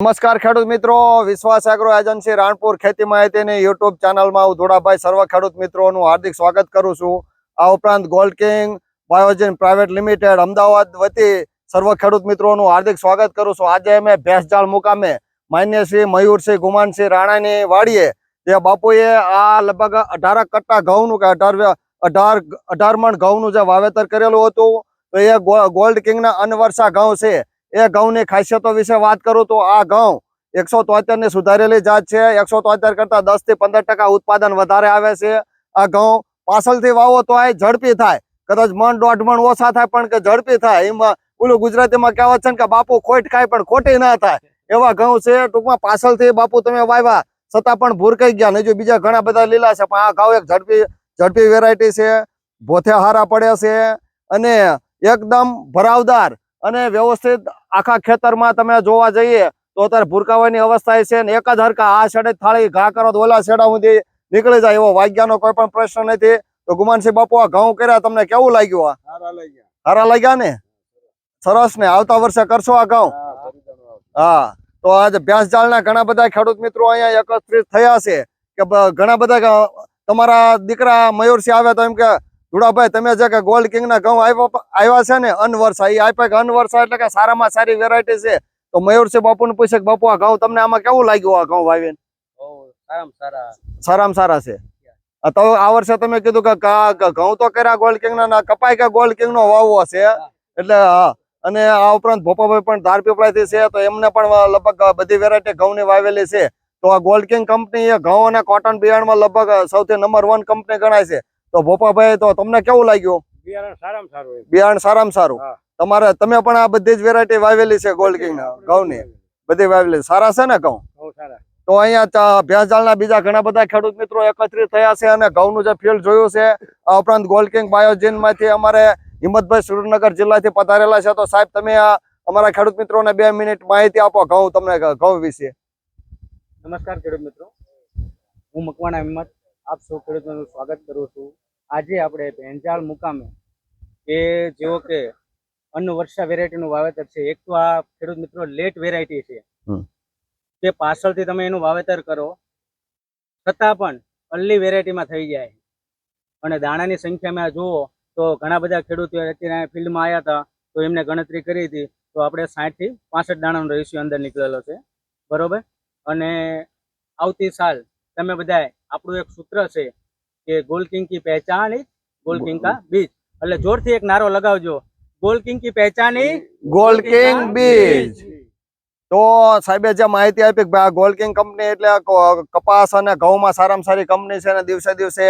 નમસ્કાર ખેડૂત મિત્રો, વિશ્વાસ એગ્રો એજન્સી રાણપુર ખેતી માહિતીની યુટ્યુબ ચેનલમાં હું ધોળાભાઈ સર્વ ખેડૂત મિત્રોનું હાર્દિક સ્વાગત કરું છું. આ ઉપરાંત gold king biogen private limited Ahmedabad વતી સર્વ ખેડૂત મિત્રોનું હાર્દિક સ્વાગત કરું છું. આજે અમે ભેંસજાળ મુકામે માન્ય શ્રી મયુરસિંહ ગુમાનસિંહ રાણાની વાડીએ, જે બાપુએ આ લગભગ અઢાર કટ્ટા ઘઉંનું કે અઢાર અઢાર અઢાર મણ ઘઉંનું જે વાવેતર કરેલું હતું, તો એ ગોલ્ડ કિંગના અનવર્ષા ઘઉં છે. એ ઘઉંની ખાસિયતો વિશે વાત કરું તો આ ઘઉં એકસો તોતેરની સુધારેલી જાત છે. એકસો કરતા દસથી પંદર ટકા ઉત્પાદન વધારે આવે છે. આ ઘઉં પાછળથી વાવો તો આ ઝડપી થાય. કદાચ મણ દોઢ મણ ઓછા થાય પણ કે ઝડપી થાય. એમાં ઓલું ગુજરાતીમાં કહેવત છે ને કે બાપુ ખોટ ખાય પણ ખોટી ના થાય. એવા ઘઉં છે. ટૂંકમાં પાછળથી બાપુ તમે વાવ્યા છતાં પણ ભૂરકાઈ ગયા. ને જો બીજા ઘણા બધા લીલા છે, પણ આ ઘઉં એક ઝડપી ઝડપી વેરાયટી છે. ભોથે હારા પડે છે અને એકદમ ભરાવદાર અને વ્યવસ્થિત આખા ખેતરમાં તમે જોવા જઈએ તો અત્યારે ભૂરકાવાની અવસ્થા છે ને એક જ હરકા આ છેડે થાળી ઘા કરો તો ઓલા છેડા સુધી નીકળી જાય એવો વાગ્યાનો કોઈ પણ પ્રશ્ન નથી. તો ગુમાનસિંહ બાપુ આ ઘઉં કર્યા તમને કેવું લાગ્યું આ? સારા લાગ્યા. ને? સરસ ને? આવતા વર્ષે કરશો આ ઘઉં? હા તો આજે ભ્યાસજાળના જાળના ઘણા બધા ખેડૂત મિત્રો અહીંયા એકત્રિત થયા છે કે ઘણા બધા તમારા દીકરા મયુરસિંહ આવે તો એમ કે ધુડાભાઈ તમે જે કે ગોલ્ડ કિંગ ના ઘઉં આવ્યા છે ને અનવર્ષા એ આપ્યા કે અનવર્ષા એટલે કે સારામાં સારી વેરાયટી છે. તો મયુરસિંહ બાપુને પૂછે કે બાપુ આ ઘઉં તમને આમાં કેવું લાગ્યું આ ઘઉં વાવીને? સારામાં સારા. છે. આ તો આ વર્ષે તમે કીધું કે ઘઉં તો કર્યા ગોલ્ડ કિંગ ના કપાય કે ગોલ્ડ કિંગ નો વાવો છે. એટલે હા. અને આ ઉપરાંત ભોપાભાઈ પણ ધાર પીપળાથી છે તો એમને પણ લગભગ બધી વેરાયટી ઘઉંની વાવેલી છે. તો આ ગોલ્ડ કિંગ કંપની એ ઘઉં અને કોટન બિયારણમાં લગભગ સૌથી નંબર વન કંપની ગણાય છે. તો ભોપાભાઈ તો તમને કેવું લાગ્યું? બિયારણ સારામાં સારું બિયારણ સારામાં સારું. તમારે તમે પણ આ બધી જ વેરાયટી વાવેલી છે ગોલ્ડ કિંગ ઘઉંની? બધી વાવેલી. સારા છે ને ઘઉં? તો અહીંયા ભેંસજાળના બીજા ઘણા બધા ખેડૂત મિત્રો એકત્રિત થયા છે અને ઘઉંનું જે ફિલ્ડ જોયું છે આ ઉપરાંત ગોલ્ડ કિંગ બાયોજીનમાંથી અમારે હિંમતભાઈ સુરેન્દ્રનગર જિલ્લાથી પધારેલા છે. તો સાહેબ તમે આ અમારા ખેડૂત મિત્રોને બે મિનિટ માહિતી આપો ઘઉં તમને ઘઉં વિશે. નમસ્કાર ખેડૂત મિત્રો. હું મકવાણા હિંમત. આપ સૌ ખેડૂતોનું સ્વાગત કરું છું. આજે આપણે ભેંજાળ મુકામે કે જેઓ કે અન્નવર્ષા વેરાયટીનું વાવેતર છે એક તો આ ખેડૂત મિત્રો લેટ વેરાયટી છે. કે પાછળથી તમે એનું વાવેતર કરો. છતાં પણ અલ્લી વેરાયટીમાં થઈ જાય. અને દાણાની સંખ્યામાં જુઓ તો ઘણા બધા ખેડૂતો અત્યારે ફિલ્ડમાં આવ્યા હતા તો એમને ગણતરી કરી હતી તો આપણે સાઠથી પાસઠ દાણાનો રેશિયો અંદર નીકળેલો છે. બરોબર? અને આવતી સાલ તમે બધા આપણું એક સૂત્ર છે કે ગોલ કિંગ કી પહેચાન ગોલકિંગ ગોલ કિંગ કા બીજ. એટલે જોરથી એક નારો લગાવજો. ગોલ કિંગ કી પહેચાન ગોલકિંગ કિંગ બીજ. તો સાહેબે જે માહિતી આપી કે ભાઈ આ ગોલ્ડ કિંગ કંપની એટલે કપાસ અને ઘઉંમાં સારામાં સારી કંપની છે અને દિવસે દિવસે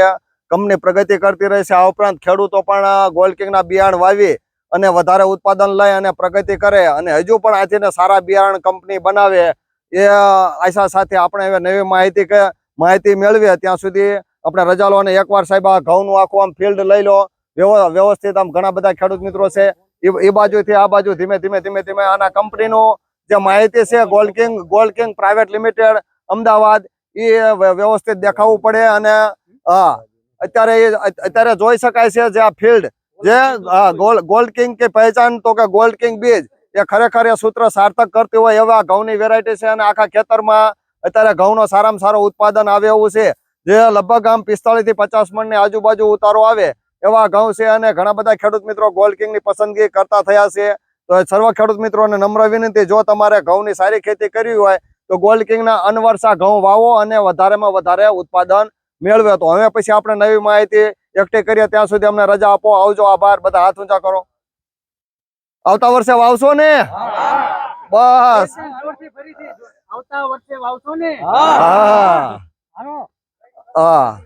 કંપની પ્રગતિ કરતી રહે છે. આ ઉપરાંત ખેડૂતો પણ આ ગોલ્ડ કિંગના બિયારણ વાવી અને વધારે ઉત્પાદન લઈ અને પ્રગતિ કરે અને હજુ પણ આથી સારા બિયારણ કંપની બનાવે એ આશા સાથે આપણે હવે નવી માહિતી કે માહિતી મેળવીએ ત્યાં સુધી આપણે રજા લો અને એકવાર સાહેબ આ ઘઉંનું આખું આમ ફિલ્ડ લઈ લો. વ્યવ- વ્યવસ્થિત આમ ઘણા બધા ખેડૂત મિત્રો છે. એ બાજુથી, આ બાજુ ધીમે ધીમે ધીમે ધીમે આના કંપનીનું જે માહિતી છે gold king gold king private limited Ahmedabad, એ વ્યવસ્થિત દેખાવું પડે અને હા અત્યારે એ, અત્યારે જોઈ શકાય છે જે આ ફિલ્ડ જે ગોલ્ડ કિંગ કે પહેચાન તો કે ગોલ્ડ કિંગ બીજ, એ ખરેખર એ સૂત્ર સાર્થક કરતી હોય એવા ઘઉંની વેરાયટી છે અને આખા ખેતરમાં અત્યારે ઘઉંનો સારામાં સારો ઉત્પાદન આવે એવું છે. જે લગભગ આમ પિસ્તાળીસથી પચાસ મણની આજુબાજુ ઉતારો આવે એવા ઘઉં છે અને ઘણા બધા ખેડૂત મિત્રો ગોલ્ડ પસંદગી કરતા થયા છે. તો સર્વ ખેડૂત મિત્રોને નમ્ર વિનંતી જો તમારે ઘઉંની સારી ખેતી કરવી હોય તો ગોલ્ડ કિંગના અનવર્ષા ઘઉં વાવો અને વધારેમાં વધારે ઉત્પાદન મેળવે. તો હવે પછી આપણે નવી માહિતી એકઠી કરીએ. ત્યાં સુધી અમને રજા આપો. આવજો. આભાર. બધા હાથ ઊંચા કરો. આવતા વર્ષે વાવશો ને? બસ. આવતા વર્ષે વાવશો ને? હા. હા.